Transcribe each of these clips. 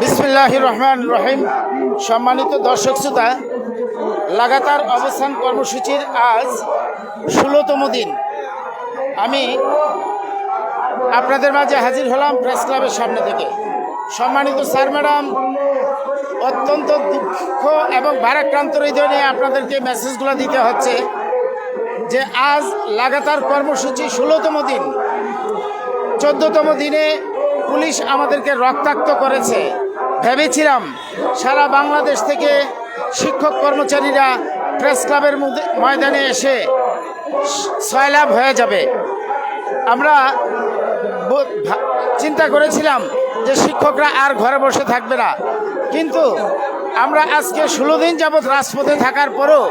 বিসমিল্লাহ রহমান রহিম সম্মানিত দর্শক শ্রোতা, লাগাতার অবস্থান কর্মসূচির আজ ষোলোতম দিন। আমি আপনাদের মাঝে হাজির হলাম প্রেস ক্লাবের সামনে থেকে। সম্মানিত স্যার ম্যাডাম, অত্যন্ত দুঃখ এবং ভারাক্রান্ত হৃদয় নিয়ে আপনাদেরকে মেসেজগুলো দিতে হচ্ছে যে আজ লাগাতার কর্মসূচি ষোলোতম দিন। চোদ্দতম দিনে পুলিশ আমাদেরকে রক্তাক্ত করেছে। ভেবেছিলাম সারা বাংলাদেশ থেকে শিক্ষক কর্মচারীরা প্রেস ক্লাবের ময়দানে এসে সয়লাভ হয়ে যাবে। আমরা চিন্তা করেছিলাম যে শিক্ষকরা আর ঘরে বসে থাকবে না। কিন্তু আমরা আজকে ষোলো দিন যাবৎ রাজপথে থাকার পরও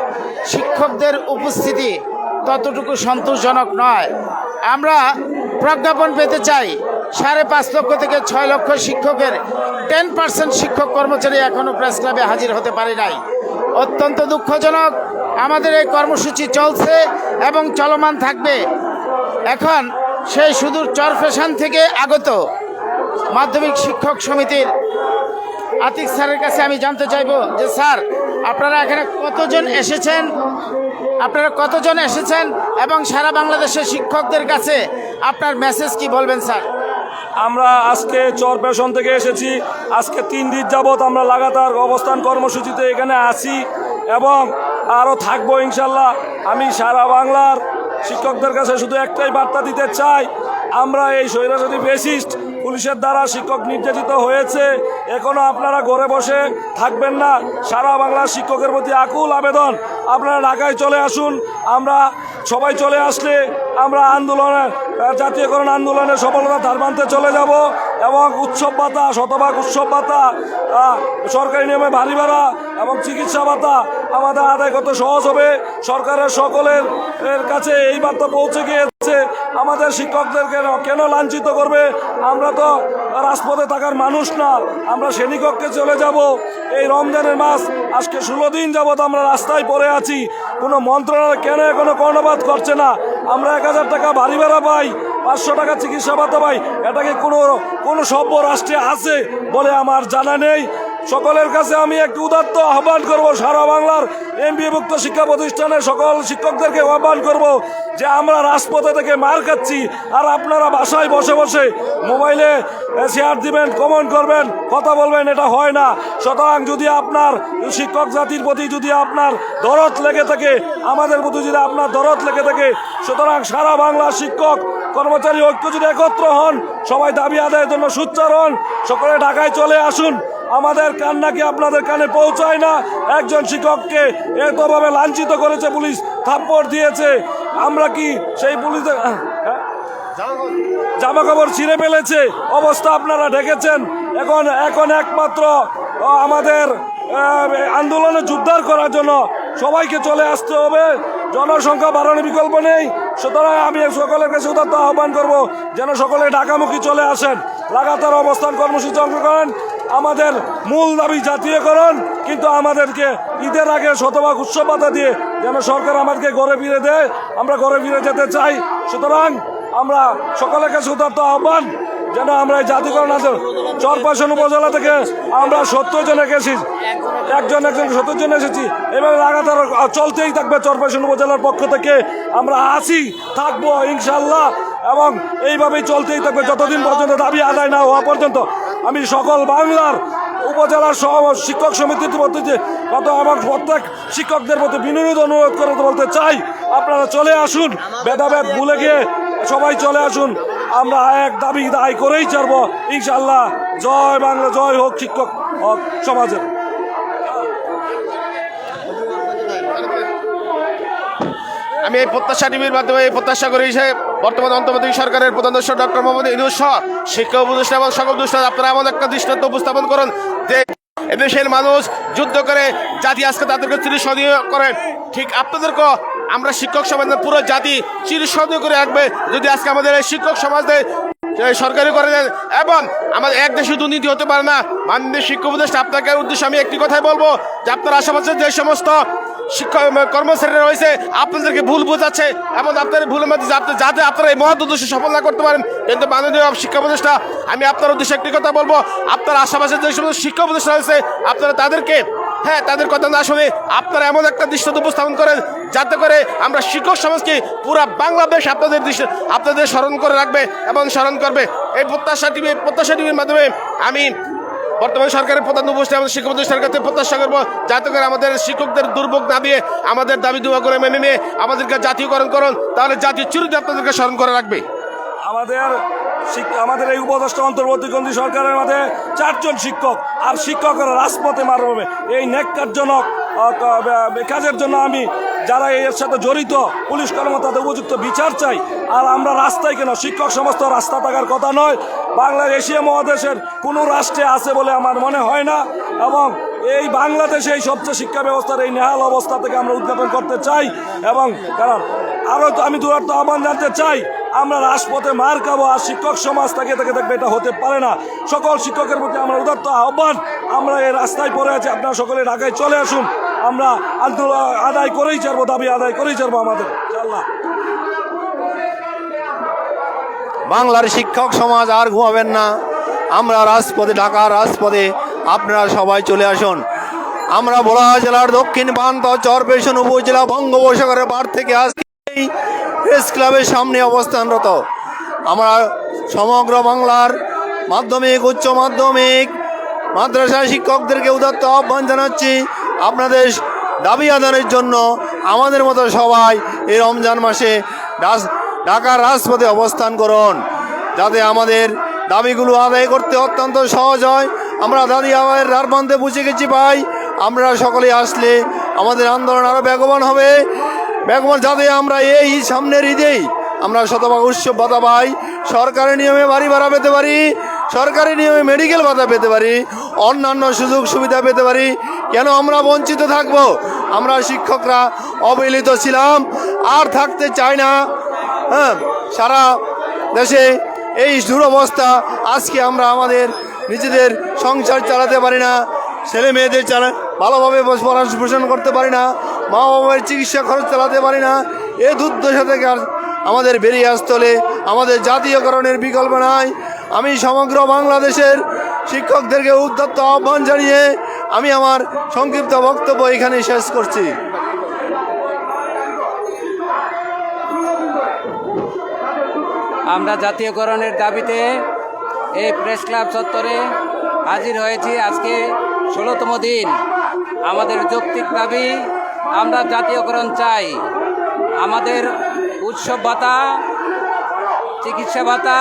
শিক্ষকদের উপস্থিতি ততটুকু সন্তোষজনক নয়। আমরা প্রজ্ঞাপন পেতে চাই সাড়ে পাঁচ লক্ষ থেকে ছয় লক্ষ শিক্ষকের টেন পার্সেন্ট শিক্ষক কর্মচারী এখনও প্রেস ক্লাবে হাজির হতে পারে নাই। অত্যন্ত দুঃখজনক, আমাদের এই কর্মসূচি চলছে এবং চলমান থাকবে। এখন সেই সুদূর চরফেশন থেকে আগত মাধ্যমিক শিক্ষক সমিতির আতিক স্যারের কাছে আমি জানতে চাইব যে, স্যার, আপনারা এখানে কতজন এসেছেন? আপনারা কতজন এসেছেন? এবং সারা বাংলাদেশের শিক্ষকদের কাছে আপনার মেসেজ কি বলবেন, স্যার? আমরা আজকে চরপেশন থেকে এসেছি। আজকে তিন দিন যাবৎ আমরা লাগাতার অবস্থান কর্মসূচিতে এখানে আছি এবং আরও থাকব ইনশাল্লাহ। আমি সারা বাংলার শিক্ষকদের কাছে শুধু একটাই বার্তা দিতে চাই, আমরা এই স্বৈরাচারী বেসিস্ট পুলিশের দ্বারা শিক্ষক নির্যাতিত হয়েছে। এখনও আপনারা ঘরে বসে থাকবেন না। সারা বাংলার শিক্ষকের প্রতি আকুল আবেদন। আপনারা ঢাকায় চলে আসুন। আমরা সবাই চলে আসলে আমরা আন্দোলনের জাতীয়করণ আন্দোলনের সফলতা ধার মানতে চলে যাব এবং উৎসব ভাতা, শতভাগ উৎসব ভাতা সরকারি নিয়মে ভারী ভাড়া এবং চিকিৎসা ভাতা আমাদের আদায় করতে সহজ হবে। সরকারের সকলের কাছে এই বার্তা পৌঁছে গিয়েছে আমাদের শিক্ষকদেরকে কেন কেন লাঞ্ছিত করবে? আমরা তো রাজপথে থাকার মানুষ না, আমরা শ্রেণীকক্ষে চলে যাব। এই রমজানের মাস, আজকে ষোলো দিন যাবৎ আমরা রাস্তায় পড়ে আছি। কোনো মন্ত্রণালয় কেন এখনও কর্ণপাত করছে না? আমরা এক হাজার টাকা বাড়ি ভাড়া পাই, পাঁচশো টাকা চিকিৎসা ভাতা পাই। এটাকে কোনো কোনো সভ্য রাষ্ট্রে আছে বলে আমার জানা নেই? সকলের কাছে আমি একটু উদাত্ত আহ্বান করব, সারা বাংলার এমবিএভুক্ত শিক্ষা প্রতিষ্ঠানের সকল শিক্ষকদেরকে আহ্বান করব যে আমরা রাজপথে থেকে মার খাচ্ছি আর আপনারা বাসায় বসে বসে মোবাইলে শেয়ার দিবেন কমেন্ট করবেন, কথা বলবেন, এটা হয় না। সুতরাং যদি আপনার শিক্ষক জাতির প্রতি যদি আপনার দরদ লেগে থাকে, আমাদের প্রতি যদি আপনার দরদ লেগে থাকে, সুতরাং সারা বাংলার শিক্ষক, কর্মচারী, ঐক্য যদি একত্র হন, সবাই দাবি আদায়ের জন্য সুচ্চার হন, সকলে ঢাকায় চলে আসুন। আমাদের কান্না কি আপনাদের কানে পৌঁছায় না। একজন শিক্ষককে এতভাবে লাঞ্ছিত করেছে পুলিশ, থাপ্পড় দিয়েছে। আমরা কি সেই পুলিশ জামা কাপড় ছিঁড়ে ফেলেছে, অবস্থা আপনারা দেখেছেন। এখন এখন একমাত্র আমাদের আন্দোলনে যুদ্ধার করার জন্য সবাইকে চলে আসতে হবে। জনসংখ্যা বাড়ানোর বিকল্প নেই। সুতরাং আমি সকলের কাছে উদাত্ত আহ্বান করব যেন সকলে ঢাকামুখী চলে আসেন। লাগাতার অবস্থান কর্মসূচি অংশ করেন। আমাদের মূল দাবি জাতীয়করণ, কিন্তু আমাদেরকে ঈদের আগে শতভাগ উৎসব ভাতা দিয়ে যেন সরকার আমাদেরকে ঘরে ফিরে দেয়, আমরা ঘরে ফিরে যেতে চাই। সুতরাং আমরা সকলের কাছে উদাত্ত আহ্বান, যেন আমরা জাতীয়করণ আছে চরপাশন উপজেলা থেকে আমরা সত্তর জন এসেছি, একজন একজন সত্তর জন এসেছি, এভাবে লাগাতার চলতেই থাকবে চরপাশন উপজেলার পক্ষ থেকে। আমরা আছি থাকব ইনশাল্লাহ এবং এইভাবেই চলতেই থাকবে, যতদিন পর্যন্ত দাবি আদায় না হওয়া পর্যন্ত। আমি সকল বাংলার উপজেলার শিক্ষক সমিতির মধ্যে কত এবং প্রত্যেক শিক্ষকদের মধ্যে বিনোদ অনুরোধ করে বলতে চাই, আপনারা চলে আসুন, ভেদাভেদ ভুলে গিয়ে সবাই চলে আসুন, আমরা এক দাবি দায় করেই ছাড়বো ইনশাল্লাহ জয় বাংলা, জয় হোক শিক্ষক, হোক সমাজের। আমি এই প্রত্যাশা টিভির মাধ্যমে এই প্রত্যাশা করি যে বর্তমান অন্তর্বর্তী সরকারের প্রধান দর্শক ডক্টর মোহাম্মদ ইনুস সহ শিক্ষা উপদেষ্টা এবং সকল দুষ্টা আপনারা এমন একটা দৃষ্টান্ত উপস্থাপন করুন যে এদেশের মানুষ যুদ্ধ করে জাতি আজকে তাদেরকে চিরস্মরণীয় করে। ঠিক আপনাদেরকেও আমরা শিক্ষক সমাজ পুরো জাতি চিরস্মরণীয় করে রাখবে যদি আজকে আমাদের এই শিক্ষক সমাজদের সরকারি করে দেন। এবং আমাদের এক দেশে দুর্নীতি হতে পারে না। মাননীয় শিক্ষা উপদেষ্টা, আপনাকে উদ্দেশ্যে আমি একটি কথাই বলব যে আপনার আশেপাশে যে সমস্ত শিক্ষক কর্মচারীরা রয়েছে, আপনাদেরকে ভুল বোঝাচ্ছে এবং আপনাদের ভুলের মধ্যে যাতে আপনারা এই মহৎ উদ্দেশ্য সফল না করতে পারেন। কিন্তু মাননীয় শিক্ষা উপদেষ্টা, আমি আপনার উদ্দেশ্যে একটি কথা বলব। আপনার আশেপাশে যে সমস্ত শিক্ষা উপদেষ্টা রয়েছে, আপনারা তাদেরকে হ্যাঁ তাদের কথা না শুনে আপনারা এমন একটা দৃষ্টান্ত উপস্থাপন করেন, যাতে করে আমরা শিক্ষক সমাজকে পুরো বাংলাদেশ আপনাদের দৃষ্টি আপনাদের স্মরণ করে রাখবে এবং স্মরণ করবে। এই প্রত্যাশা টিভি প্রত্যাশা টিভির মাধ্যমে আমি বর্তমান সরকারের প্রধান উপস্থিত আমাদের শিক্ষক প্রতিষ্ঠানের কাছে প্রত্যাশা করব, যাতে করে আমাদের শিক্ষকদের দুর্ভোগ না দিয়ে আমাদের দাবি দুয়া করে মেনে নিয়ে আমাদেরকে জাতীয়করণ করুন, তাহলে জাতীয় চিরুতি আপনাদেরকে স্মরণ করে রাখবে। আমাদের আমাদের এই উপদেষ্টা অন্তর্বর্তীকালীন সরকারের মধ্যে চারজন শিক্ষক, আর শিক্ষকেরা রাজপথে মারবে এই ন্যাক্কারজনক কাজের জন্য আমি যারা এর সাথে জড়িত, পুলিশ কর্মকর্তাদের উপযুক্ত বিচার চাই। আর আমরা রাস্তায় কেন? শিক্ষক সমস্ত রাস্তা থাকার কথা নয় বাংলার এশিয়া মহাদেশের কোনো রাষ্ট্রে আছে বলে আমার মনে হয় না। এবং এই বাংলাদেশে এই সবচেয়ে শিক্ষা ব্যবস্থার এই নেহাল অবস্থা থেকে আমরা উদ্ঘাটন করতে চাই। এবং কারণ আরও তো আমি দূরার্থ আহ্বান জানতে চাই, আমরা রাজপথে মার খাব আর শিক্ষক সমাজ থেকে থেকে দেখবে এটা হতে পারে না। সকল শিক্ষকের প্রতি আমরা উদাত্ত আহ্বান, আমরা এই রাস্তায় পড়ে আছি, আপনারা সকলে ঢাকায় চলে আসুন। আমরা আন্দোলন আদায় করেই ছাড়বো, দাবি আদায় করেই ছাড়বো আমাদের আল্লাহ বাংলার শিক্ষক সমাজ আর ঘুমাবেন না। আমরা রাজপথে, ঢাকার রাজপথে আপনারা সবাই চলে আসুন। আমরা ভোলা জেলার দক্ষিণ প্রান্ত, চরপেশন উপজেলা, বঙ্গোপসাগরের পার থেকে আজকে এই প্রেস ক্লাবের সামনে অবস্থানরত। আমরা সমগ্র বাংলার মাধ্যমিক, উচ্চ মাধ্যমিক মাদ্রাসা শিক্ষকদেরকে উদাত্ত আহ্বান জানাচ্ছি। আপনাদের দাবি আদানের জন্য আমাদের মতো সবাই এই রমজান মাসে রাজ- ঢাকার রাজপথে অবস্থান করুন। যাতে আমাদের দাবিগুলো আদায় করতে অত্যন্ত সহজ হয়। আমরা দাবি আদায়ের দ্বারপ্রান্তে বুঝে গেছি পাই আমরা সকলে আসলে আমাদের আন্দোলন আরও বেগবান হবে। বেগবান যাতে আমরা এই সামনের ঈদেই আমরা শতভাগ উৎসব ভাতা পাই। সরকারি নিয়মে বাড়ি ভাড়া পেতে পারি, সরকারি নিয়মে মেডিকেল ভাতা পেতে পারি, অন্যান্য সুযোগ সুবিধা পেতে পারি। কেন আমরা বঞ্চিত থাকব? আমরা শিক্ষকরা অবহেলিত ছিলাম, আর থাকতে চাই না। হ্যাঁ সারা দেশে এই দুরবস্থা আজকে আমরা আমাদের নিজেদের সংসার চালাতে পারি না, ছেলে মেয়েদের চালা ভালোভাবে পড়াশোষণ করতে পারি না মা বাবার চিকিৎসা খরচ চালাতে পারি না। এ দুর্দশা থেকে আমাদের বেরিয়ে আসতে হলে আমাদের জাতীয়করণের বিকল্প নাই। আমি সমগ্র বাংলাদেশের শিক্ষকদেরকে উদ্যত্ত আহ্বান জানিয়ে আমি আমার সংক্ষিপ্ত বক্তব্য এখানে শেষ করছি। আমরা জাতীয়করণের দাবিতে এই প্রেস ক্লাব চত্বরে হাজির হয়েছি। আজকে ষোলোতম দিন। আমাদের যৌক্তিক দাবি, আমরা জাতীয়করণ চাই। আমাদের উৎসব ভাতা, চিকিৎসা ভাতা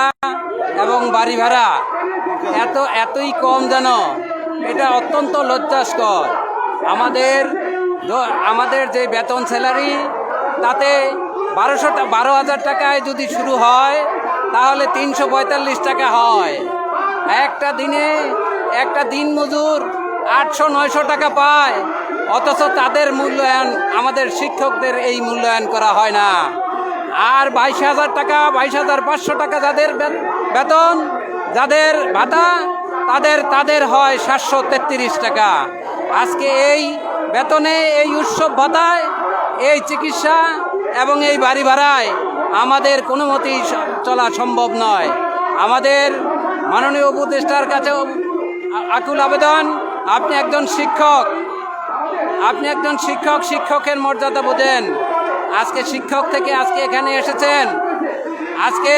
এবং বাড়ি ভাড়া এত, এতই কম যেন এটা অত্যন্ত লজ্জাস্কর। আমাদের আমাদের যে বেতন স্যালারি, তাতে বারোশো বারো হাজার টাকায় যদি শুরু হয় তাহলে তিনশো পঁয়তাল্লিশ টাকা হয়। একটা দিনে, একটা দিন মজুর আটশো, নয়শো টাকা পায়। অথচ তাদের মূল্যায়ন, আমাদের শিক্ষকদের এই মূল্যায়ন করা হয় না। আর বাইশ হাজার টাকা, বাইশ হাজার পাঁচশো টাকা যাদের বেতন, যাদের ভাতা, তাদের তাদের হয় সাতশো তেত্রিশ টাকা। আজকে এই বেতনে, এই উৎসব ভাতায়, এই চিকিৎসা এবং এই বাড়ি ভাড়ায় আমাদের কোনো মতেই চলা সম্ভব নয়। আমাদের মাননীয় উপদেষ্টার কাছে আকুল আবেদন, আপনি একজন শিক্ষক। আপনি একজন শিক্ষক, শিক্ষকের মর্যাদা বোঝেন। আজকে শিক্ষক থেকে আজকে এখানে এসেছেন। আজকে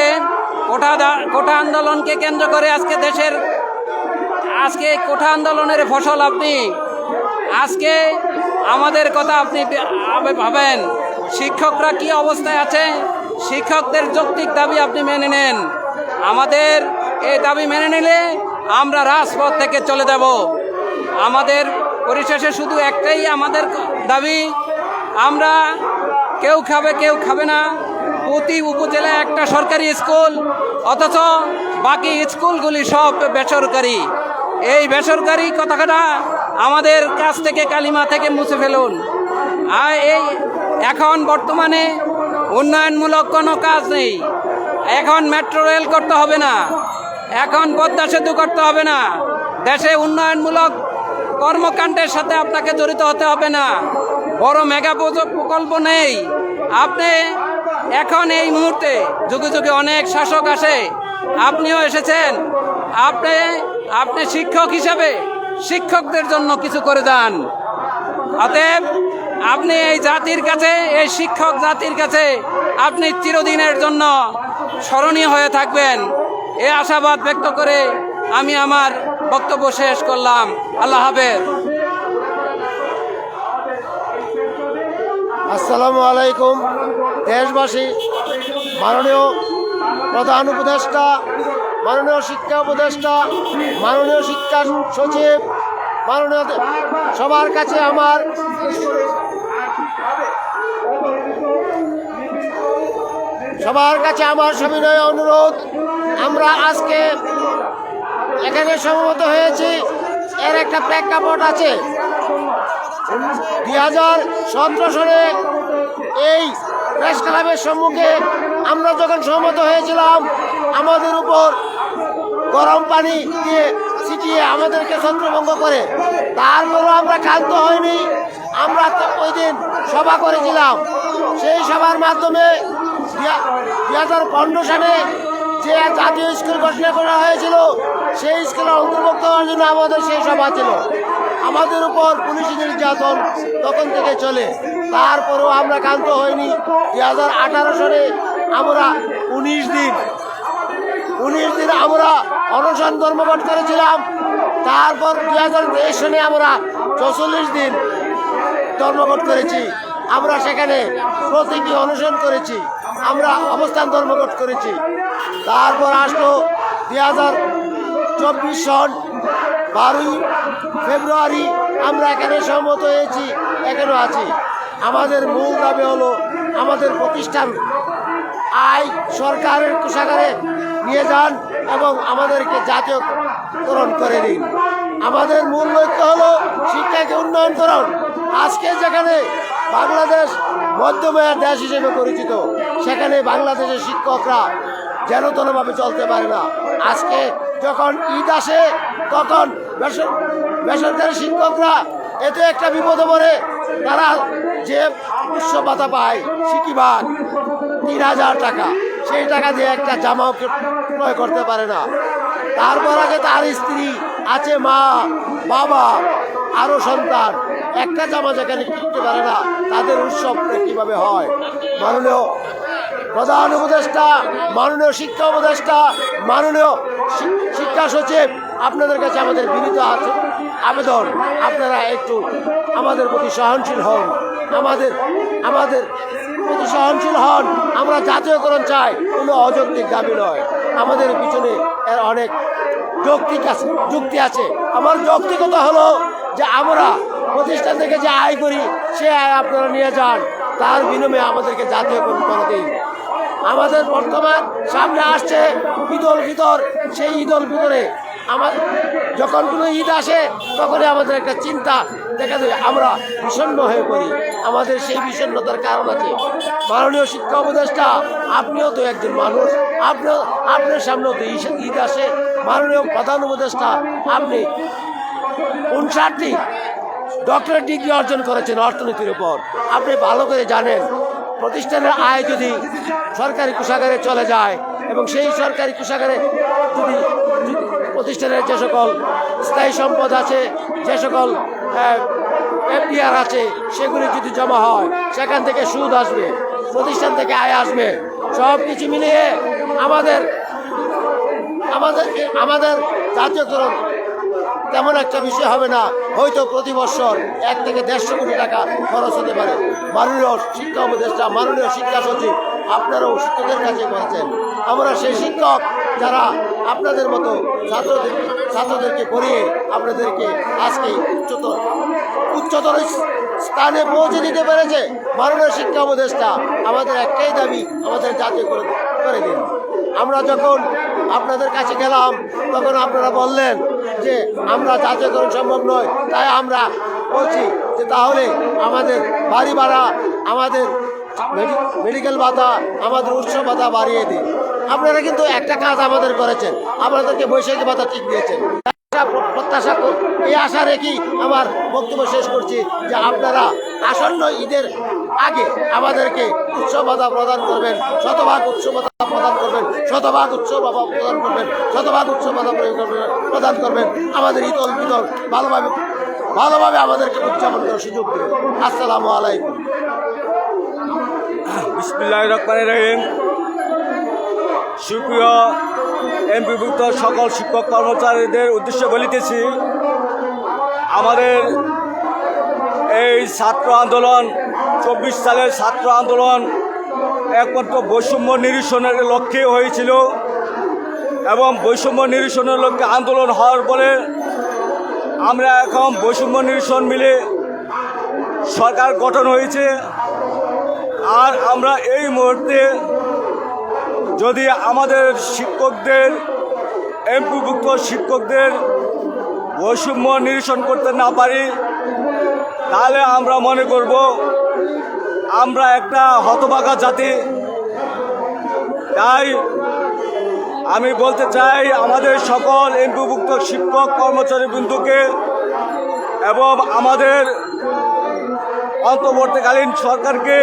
কোঠা কোঠা আন্দোলনকে কেন্দ্র করে আজকে দেশের, আজকে কোঠা আন্দোলনের ফসল আপনি, আজকে আমাদের কথা আপনি ভাবেন। শিক্ষকরা কি অবস্থায় আছে? শিক্ষকদের যৌক্তিক দাবি আপনি মেনে নেন। আমাদের এই দাবি মেনে নিলে আমরা রাজপথ থেকে চলে যাব। আমাদের পরিশেষে শুধু একটাই আমাদের দাবি, আমরা কেউ খাবে কেউ খাবে না। প্রতি উপজেলায় একটা সরকারি স্কুল, অথচ বাকি স্কুলগুলি সব বেসরকারি। এই বেসরকারি কথাটা আমাদের কাছ থেকে কালিমা থেকে মুছে ফেলুন। আর এই এখন বর্তমানে উন্নয়নমূলক কোনো কাজ নেই। এখন মেট্রো রেল করতে হবে না। এখন পদ্মা সেতু করতে হবে না। দেশে উন্নয়নমূলক কর্মকাণ্ডের সাথে আপনাকে জড়িত হতে হবে না। বড় মেগা প্রকল্প নেই। আপনি এখন এই মুহূর্তে যুগে যুগে অনেক শাসক আসে। আপনিও এসেছেন। আপনি আপনি শিক্ষক হিসাবে শিক্ষকদের জন্য কিছু করে যান অতএব আপনি এই জাতির কাছে, এই শিক্ষক জাতির কাছে আপনি চিরদিনের জন্য স্মরণীয় হয়ে থাকবেন। এ আশাবাদ ব্যক্ত করে আমি আমার বক্তব্য শেষ করলাম। আল্লাহ হাফেজ। আসসালামু আলাইকুম। দেশবাসী, মাননীয় প্রধান উপদেষ্টা, মাননীয় শিক্ষা উপদেষ্টা, মাননীয় শিক্ষা সচিব, মাননীয় সবার কাছে আমার সবার কাছে আমার সবিনয় অনুরোধ, আমরা আজকে এখানে সমবেত হয়েছি। এর একটা প্রেক্ষাপট আছে। দুই হাজার সতেরো সালে এই প্রেস ক্লাবের সম্মুখে আমরা যখন সহমত হয়েছিলাম, আমাদের উপর গরম পানি দিয়ে ছিটিয়ে আমাদেরকে ছত্রভঙ্গ করে, তারপরেও আমরা ক্ষান্ত হইনি। আমরা ওই দিন সভা করেছিলাম। সেই সভার মাধ্যমে দুই হাজার পনেরো সালে যে জাতীয় স্কুল ঘোষণা করা হয়েছিল, সেই স্কুলের অন্তর্ভুক্ত হওয়ার জন্য আমাদের সেই সভা ছিল। আমাদের উপর পুলিশি নির্যাতন তখন থেকে চলে। তারপরেও আমরা ক্ষান্ত হইনি। দুই হাজার আঠারো সালে আমরা উনিশ দিন উনিশ দিন আমরা অনশন ধর্মঘট করেছিলাম। তারপর দুই হাজার তেইশ সালে আমরা চৌচল্লিশ দিন ধর্মঘট করেছি। আমরা সেখানে প্রতীকী অনশন করেছি। আমরা অবস্থান ধর্মঘট করেছি। তারপর আসলো দুই হাজার চব্বিশ সন বারোই ফেব্রুয়ারি আমরা এখানে সম্মত হয়েছি, এখানেও আছি। আমাদের মূল দাবি হলো আমাদের প্রতিষ্ঠান আয় সরকারের কোষাগারে নিয়ে যান এবং আমাদেরকে জাতীয়করণ করে দিন। আমাদের মূল লক্ষ্য হলো শিক্ষাকে উন্নয়ন করুন আজকে যেখানে বাংলাদেশ মধ্যময়ের দেশ হিসেবে পরিচিত, সেখানে বাংলাদেশের শিক্ষকরা যেন তেনভাবে চলতে পারে না। আজকে যখন ঈদ আসে, তখন বেসর- বেসরকারি শিক্ষকরা এতে একটা বিপদে পড়ে। তারা যে উৎস পাতা পায় সিকিবাদ তিন হাজার টাকা, সেই টাকা দিয়ে একটা জামাও ক্রয় করতে পারে না। তারপর আগে তার স্ত্রী আছে মা, বাবা আরও সন্তান। একটা জামা যেখানে কিনতে পারে না, তাদের উৎসব কীভাবে হয়? মাননীয় প্রধান উপদেষ্টা, মাননীয় শিক্ষা উপদেষ্টা, মাননীয় শিক্ষা সচিব, আপনাদের কাছে আমাদের বিনীত আছে আবেদন। আপনারা একটু আমাদের প্রতি সহনশীল হন। আমাদের আমাদের প্রতি সহনশীল হন। আমরা জাতীয়করণ চাই, কোনো অযৌক্তিক দাবি নয়। আমাদের পিছনে এর অনেক যৌক্তিক আছে, যুক্তি আছে। আমার যৌক্তিকতা হলো যে আমরা প্রতিষ্ঠান থেকে যে আয় করি, সে আয় আপনারা নিয়ে যান। তার বিনিময়ে আমাদেরকে জাতীয়করণ করে দিন। আমাদের বর্তমান সামনে আসছে ঈদল ফিতর। সেই ঈদল ফিতরে আমার যখন কোনো ঈদ আসে, তখনই আমাদের একটা চিন্তা দেখা যায়, আমরা বিষণ্ণ হয়ে পড়ি। আমাদের সেই বিষণ্ণতার কারণ আছে। মাননীয় শিক্ষা উপদেষ্টা, আপনিও তো একজন মানুষ। আপনিও, আপনার সামনেও তো ঈদ- আসে। মাননীয় প্রধান উপদেষ্টা, আপনি উনষাটটি ডক্টরেট ডিগ্রি অর্জন করেছেন অর্থনীতির উপর। আপনি ভালো করে জানেন, প্রতিষ্ঠানের আয় যদি সরকারি কোষাগারে চলে যায় এবং সেই সরকারি কোষাগারে যদি প্রতিষ্ঠানের যে সকল স্থায়ী সম্পদ আছে, যে সকল এফডিআর আছে, সেগুলি যদি জমা হয়, সেখান থেকে সুদ আসবে, প্রতিষ্ঠান থেকে আয় আসবে সব কিছু মিলিয়ে আমাদের আমাদের আমাদের জাতীয়করণ তেমন একটা বিষয় হবে না। হয়তো প্রতি বছর এক থেকে দেড়শো কোটি টাকা খরচ হতে পারে। মাননীয় শিক্ষা উপদেষ্টা, মাননীয় শিক্ষা সচিব, আপনারাও শিক্ষকের কাছে করেছেন আমরা সেই শিক্ষক যারা আপনাদের মতো ছাত্রদের ছাত্রদেরকে করিয়ে আপনাদেরকে আজকে উচ্চতর উচ্চতর স্থানে পৌঁছে দিতে পেরেছে মাননীয় শিক্ষা উপদেষ্টা। আমাদের একটাই দাবি, আমাদের জাতীয় করে করে দিন। আমরা যখন আপনাদের কাছে গেলাম, তখন আপনারা বললেন যে, আমরা জাতীয়করণ সম্ভব নয়। তাই আমরা বলছি যে, তাহলে আমাদের বাড়ি ভাড়া, আমাদের মেডিকেল ভাতা, আমাদের উৎসব ভাতা বাড়িয়ে দিন। আপনারা কিন্তু একটা কাজ আমাদের করেছেন। আপনাদেরকে বৈশাখী ভাতা ঠিক দিয়েছেন। প্রত্যাশা এই আশা রেখেই আমার বক্তব্য শেষ করছি যে আপনারা আসন্ন ঈদের আগে আমাদেরকে উৎসবতা প্রদান করবেন, শতভাগ উৎসবতা প্রদান করবেন, শতভাগ উৎসবতা প্রদান করবেন, শতভাগ উৎসবতা প্রদান করবেন। আমাদের উল ফিতর ভালোভাবে ভালোভাবে আমাদেরকে উদযাপন করার সুযোগ দেবেন। আসসালামু আলাইকুম। রহিম। সুপ্রিয় এমপিভুক্ত সকল শিক্ষক কর্মচারীদের উদ্দেশ্যে বলিতেছি আমাদের এই ছাত্র আন্দোলন, চব্বিশ সালের ছাত্র আন্দোলন একমাত্র বৈষম্য নিরসনের লক্ষ্যে হয়েছিল এবং বৈষম্য নিরসনের লক্ষ্যে আন্দোলন হওয়ার পরে আমরা এখন বৈষম্য নিরসন মিলে সরকার গঠন হয়েছে। আর আমরা এই মুহূর্তে যদি আমাদের শিক্ষকদের, এমপিভুক্ত শিক্ষকদের বৈষম্য নিরসন করতে না পারি, তাহলে আমরা মনে করব আমরা একটা হতবাগা জাতি। তাই আমি বলতে চাই, আমাদের সকল এমপিভুক্ত শিক্ষক কর্মচারী বিন্দুকে এবং আমাদের অন্তর্বর্তীকালীন সরকারকে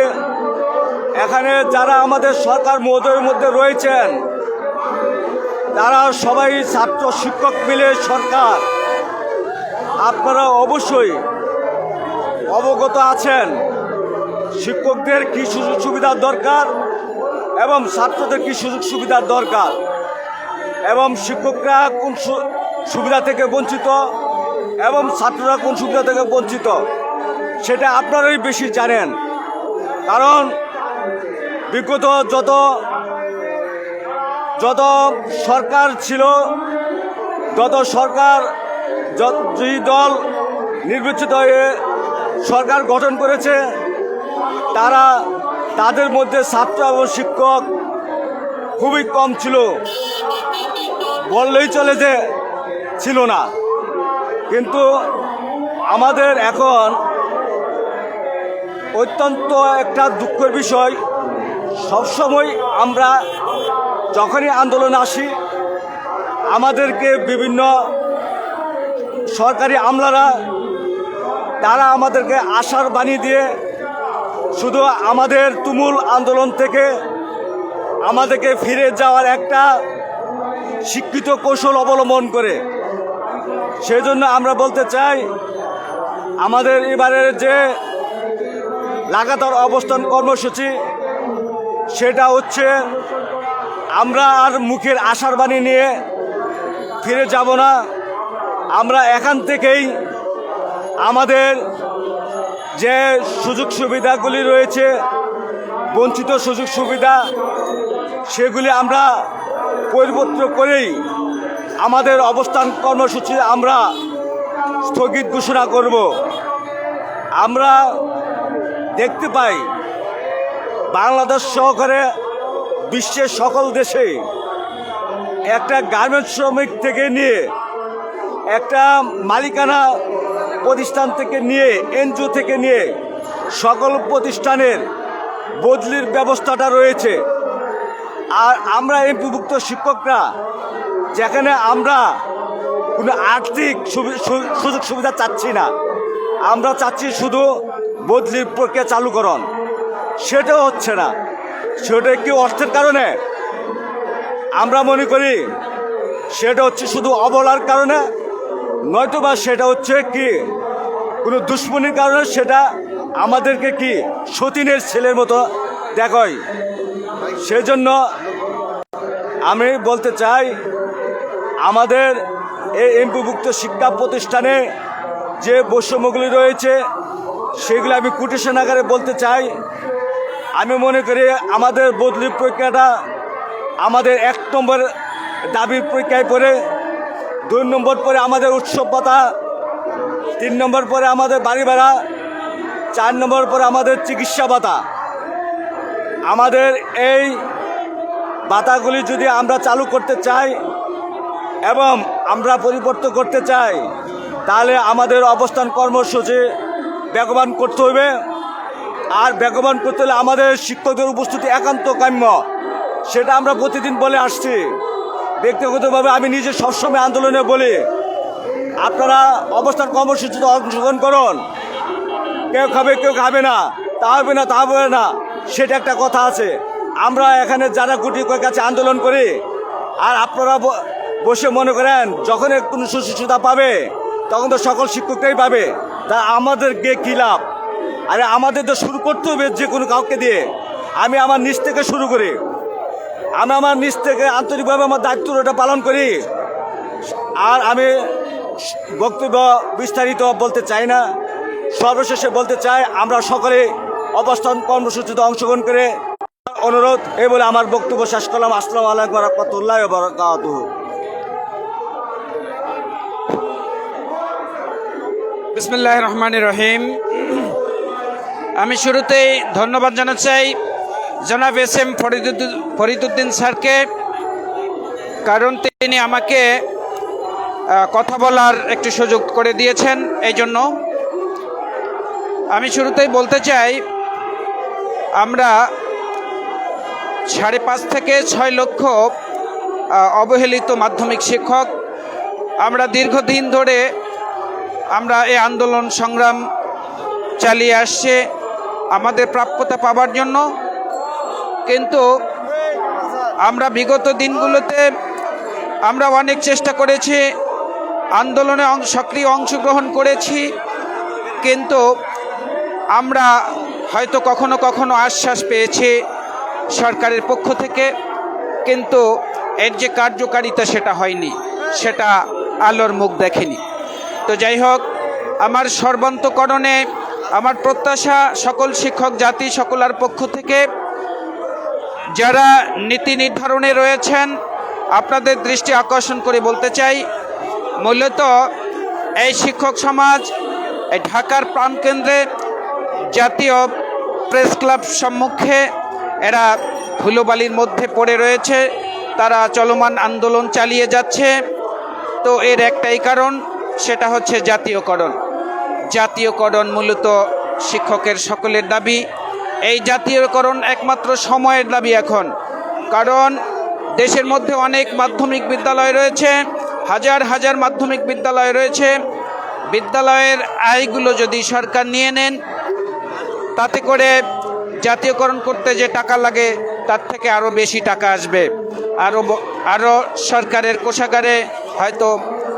এখানে যারা আমাদের সরকার মহোদয়ের মধ্যে রয়েছেন, তারা সবাই ছাত্র শিক্ষক মিলে সরকার। আপনারা অবশ্যই অবগত আছেন, শিক্ষকদের কি সুযোগ সুবিধার দরকার এবং ছাত্রদের কি সুযোগ সুবিধার দরকার এবং শিক্ষকরা কোন সুবিধা থেকে বঞ্চিত এবং ছাত্ররা কোন সুবিধা থেকে বঞ্চিত, সেটা আপনারাই বেশি জানেন। কারণ বিগত যত যত সরকার ছিল, যত সরকার যেই দল নির্বাচিত হয়ে সরকার গঠন করেছে, তারা তাদের মধ্যে ছাত্র এবং শিক্ষক খুবই কম ছিল। বললেই চলে যে ছিল না। কিন্তু আমাদের এখন অত্যন্ত একটা দুঃখের বিষয় সবসময় আমরা যখনই আন্দোলন আসি, আমাদেরকে বিভিন্ন সরকারি আমলারা, তারা আমাদেরকে আশার বাণী দিয়ে শুধু আমাদের তুমুল আন্দোলন থেকে আমাদেরকে ফিরে যাওয়ার একটা শিক্ষিত কৌশল অবলম্বন করে। সেজন্য আমরা বলতে চাই, আমাদের এবারের যে লাগাতার অবস্থান কর্মসূচি সেটা হচ্ছে আমরা আর মুখের আশার বাণী নিয়ে ফিরে যাব না। আমরা এখান থেকেই আমাদের যে সুযোগ সুবিধাগুলি রয়েছে, বঞ্চিত সুযোগ সুবিধা, সেগুলি আমরা পরিবর্তন করেই আমাদের অবস্থান কর্মসূচি আমরা স্থগিত ঘোষণা করব। আমরা দেখতে পাই বাংলাদেশ সহকারে বিশ্বের সকল দেশে একটা গার্মেন্টস শ্রমিক থেকে নিয়ে, একটা মালিকানা প্রতিষ্ঠান থেকে নিয়ে, এনজিও থেকে নিয়ে সকল প্রতিষ্ঠানের বদলির ব্যবস্থাটা রয়েছে। আর আমরা এমপিভুক্ত শিক্ষকরা, যেখানে আমরা কোনো আর্থিক সুযোগ সুবিধা চাচ্ছি না। আমরা চাচ্ছি শুধু বদলির প্রক্রিয়া চালুকরণ। সেটাও হচ্ছে না। সেটা কি অর্থের কারণে। আমরা মনে করি সেটা হচ্ছে শুধু অবলার কারণে, নয়তোবা সেটা হচ্ছে কি, কোনো দুশ্মনির কারণে সেটা আমাদেরকে কি সতীনের ছেলের মতো দেখায়। সেজন্য আমি বলতে চাই, আমাদের এই এমপিভুক্ত শিক্ষা প্রতিষ্ঠানে যে বৈষম্যগুলি রয়েছে, সেগুলো আমি কুটেশন আকারে বলতে চাই। আমি মনে করি আমাদের বদলি প্রক্রিয়াটা আমাদের এক নম্বর দাবির প্রক্রিয়ায় পড়ে, দুই নম্বর পরে আমাদের উৎসব পাতা তিন নম্বর পরে আমাদের বাড়ি ভাড়া, চার নম্বর পরে আমাদের চিকিৎসা ভাতা। আমাদের এই ভাতাগুলি যদি আমরা চালু করতে চাই এবং আমরা পরিবর্তন করতে চাই, তাহলে আমাদের অবস্থান কর্মসূচি বেগবান করতে হবে। আর বেগবান করতে হলে আমাদের শিক্ষকদের উপস্থিতি একান্ত কাম্য। সেটা আমরা প্রতিদিন বলে আসছি। ব্যক্তিগতভাবে আমি নিজে সবসময় আন্দোলনে বলি, আপনারা অবস্থান কর্মসূচিতে অংশগ্রহণ করুন। কেউ খাবে কেউ খাবে না, তা হবে না, তা হবে না, সেটা একটা কথা আছে। আমরা এখানে যারা গুটি কাছে আন্দোলন করি, আর আপনারা বসে মনে করেন যখন কোনো সুশিক্ষতা পাবে, তখন তো সকল শিক্ষকরাই পাবে। তা আমাদের গে কী লাভ? আরে আমাদের তো শুরু করতে হবে যে কোনো কাউকে দিয়ে। আমি আমার নিচ থেকে শুরু করি। আমি আমার নিচ থেকে আন্তরিকভাবে আমার দায়িত্বটা পালন করি। আর আমি বক্তব্য বিস্তারিত বলতে চাই না। সর্বশেষে বলতে চাই, আমরা সকলে অবস্থান কর্মসূচিতে অংশগ্রহণ করে অনুরোধ, এই বলে আমার বক্তব্য শেষ করলাম। আসসালামু আলাইকুম রহমতুল্লাহ বরকাত বিসমুল্লাহ রহমান রহিম। আমি শুরুতেই ধন্যবাদ জানাতে চাই জনাব এস এম ফরিদুদ্দিন ফরিদুদ্দিন স্যারকে, কারণ তিনি আমাকে কথা বলার একটু সুযোগ করে দিয়েছেন এই জন্য। আমি শুরুতেই বলতে চাই, আমরা সাড়ে পাঁচ থেকে ছয় লক্ষ অবহেলিত মাধ্যমিক শিক্ষক। আমরা দীর্ঘদিন ধরে আমরা এই আন্দোলন সংগ্রাম চালিয়ে আসছে। আমাদের প্রাপ্যতা পাবার জন্য। কিন্তু আমরা বিগত দিনগুলোতে আমরা অনেক চেষ্টা করেছি, আন্দোলনে সক্রিয় অংশগ্রহণ করেছি, কিন্তু আমরা হয়তো কখনো কখনো আশ্বাস পেয়েছি সরকারের পক্ষ থেকে, কিন্তু এর যে কার্যকারিতা সেটা হয়নি, সেটা আলোর মুখ দেখেনি। তো যাই হোক, আমার সর্বান্তকরণে আমার প্রত্যাশা সকল শিক্ষক জাতি সকলার পক্ষ থেকে যারা নীতি নির্ধারণে রয়েছেন, আপনাদের দৃষ্টি আকর্ষণ করে বলতে চাই, মূলত এই শিক্ষক সমাজ, এই ঢাকার প্রাণকেন্দ্রে জাতীয় প্রেস ক্লাব সম্মুখে এরা ধুলোবালির মধ্যে পড়ে রয়েছে, তারা চলমান আন্দোলন চালিয়ে যাচ্ছে। তো এর একটাই কারণ, সেটা হচ্ছে জাতীয়করণ। জাতীয়করণ মূলত শিক্ষকের সকলের দাবি। এই জাতীয়করণ একমাত্র সময়ের দাবি এখন। কারণ দেশের মধ্যে অনেক মাধ্যমিক বিদ্যালয় রয়েছে, হাজার হাজার মাধ্যমিক বিদ্যালয় রয়েছে। বিদ্যালয়ের আয়গুলো যদি সরকার নিয়ে নেন, তাতে করে জাতীয়করণ করতে যে টাকা লাগে, তার থেকে আরও বেশি টাকা আসবে। আরও আরও সরকারের কোষাগারে হয়তো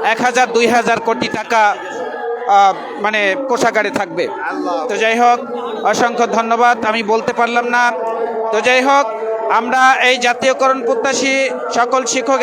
এক হাজার, দুই হাজার কোটি টাকা মানে কোষাগারে থাকবে। তো যাই হোক, অসংখ্য ধন্যবাদ, আমি বলতে পারলাম না। তো যাই হোক, আমরা এই জাতীয়করণ প্রত্যাশী সকল শিক্ষক